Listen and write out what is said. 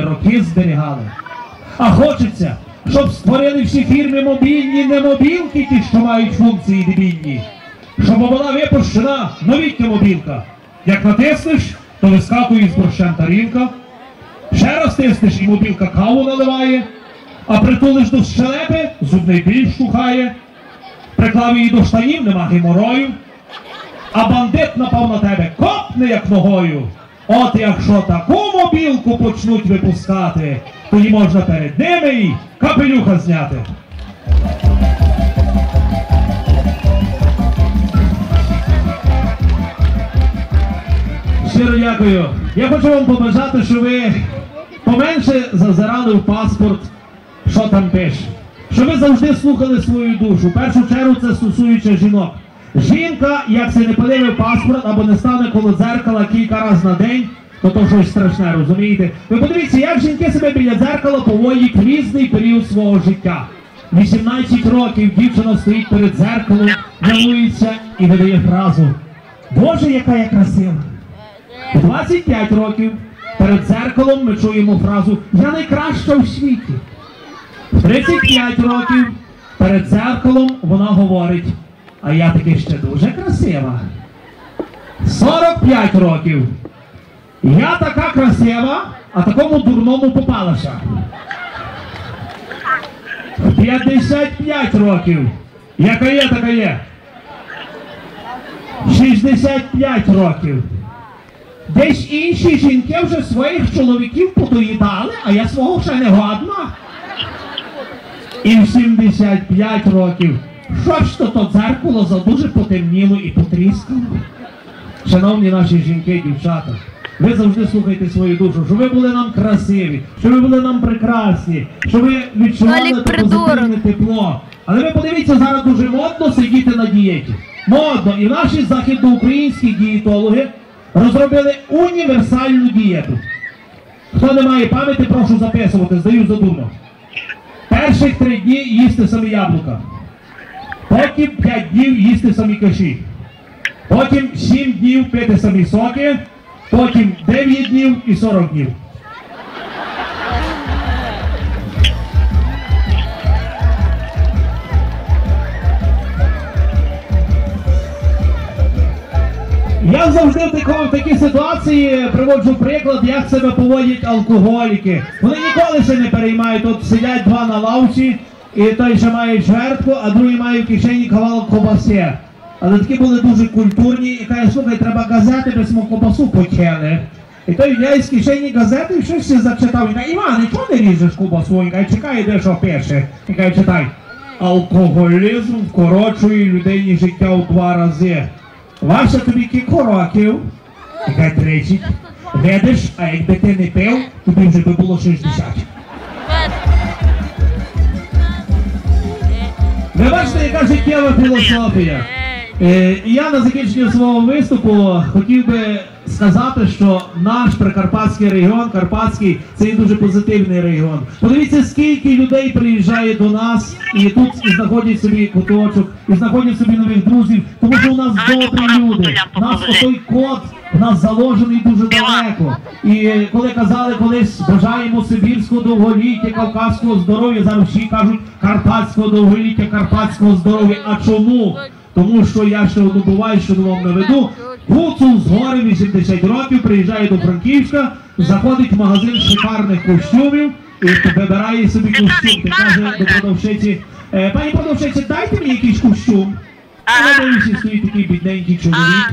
роки зберігали. А хочеться, щоб створили всі фірми мобільні, не мобілки, ті, що мають функції дебільні. Щоб була випущена новітня мобілка. Як натиснеш, то вискакує з борщем тарілка. Ще раз тиснеш і мобілка каву наливає, а притулиш до щелепи, зубний біль штухає, приклав її до штанів, нема геморою, а бандит напав на тебе, копне як ногою. От якщо таку мобілку почнуть випускати, тоді можна перед ними і капелюха зняти. Щиро дякую. Я хочу вам побажати, що ви поменше зазирали в паспорт, що там пише. Що ви завжди слухали свою душу. В першу чергу це стосується жінок. Жінка, як це не подивив паспорт або не стане коло дзеркала кілька разів на день, то то щось страшне, розумієте? Ви подивіться, як жінки себе біля дзеркала поводять різний період свого життя. 18 років дівчина стоїть перед дзеркалом, милується і видає фразу Боже, яка я красива! У 25 років перед дзеркалом ми чуємо фразу Я найкраща у світі. В 35 років перед дзеркалом вона говорить, а я таки ще дуже красива. 45 років. Я така красива, а такому дурному попалася. В 55 років. Яка є, така є. 65 років. Десь інші жінки вже своїх чоловіків подоїдали, а я свого ще не годна. І в 75 років. Що ж то то дзеркало за дуже потемніло і потріскало? Шановні наші жінки, дівчата, ви завжди слухайте свою душу, що ви були нам красиві, що ви були нам прекрасні, що ви відчували те позитивне тепло. Але ви подивіться, зараз дуже модно сидіти на дієті. Модно. І наші західноукраїнські дієтологи розробили універсальну дієту. Хто не має пам'яті, прошу записувати, здаю задумно. Перших три дні їсти самі яблука. Потім 5 днів їсти самі каші. Потім 7 днів пити самі соки. Потім 9 днів і 40 днів. Я завжди в, такій ситуації приводжу приклад, як себе поводять алкоголіки. Вони ніколи ще не переймають, от сидять два на лавці, і той ще має чвертку, а другий має в кишені кавалок ковбаси. Але такі були дуже культурні і каже, слухай, треба газети, без ми ковбасу почали. І той взяв з кишені газети і щось зачитав. Він каже, Іване, чого не ріжеш ковбасу? Він каже, чекай, де що пише. Він каже, читай. Алкоголізм вкорочує людині життя у два рази. Ваше тобі кілько років? Яка 30. Видиш, а якби ти не пив, тобі вже би було 60. Ви бачите, яка життєва філософія. Е, і я на закінчення свого виступу хотів би сказати, що наш прикарпатський регіон, Карпатський, це є дуже позитивний регіон. Подивіться, скільки людей приїжджає до нас і тут і знаходять собі куточок, і знаходять собі нових друзів, тому що у нас добрі люди. У нас той код у нас заложений дуже далеко. І коли казали колись бажаємо сибірського довголіття, кавказського здоров'я, зараз всі кажуть карпатського довголіття, карпатського здоров'я. А чому? Тому що я ще одну буваю, що вам наведу. Гуцул з гори 80 років приїжджає до Франківська, заходить в магазин шикарних костюмів і вибирає собі костюм. Ти каже до продавщиці, «Е, пані продавщиці, дайте мені якийсь костюм. А на стоїть такий бідненький чоловік,